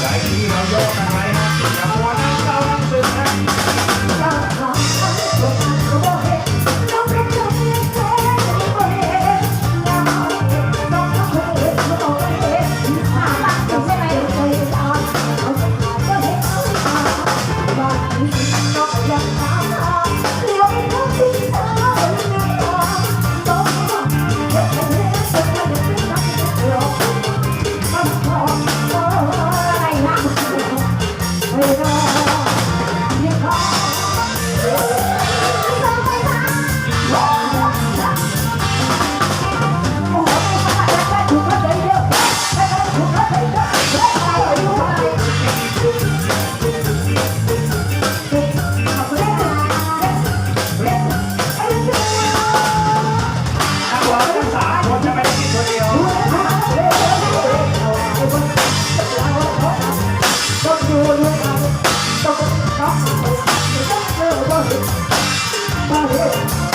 ไหลที่เราโยกกันไว้นะอย่ามัวนั่งเศรา Tá Valeu!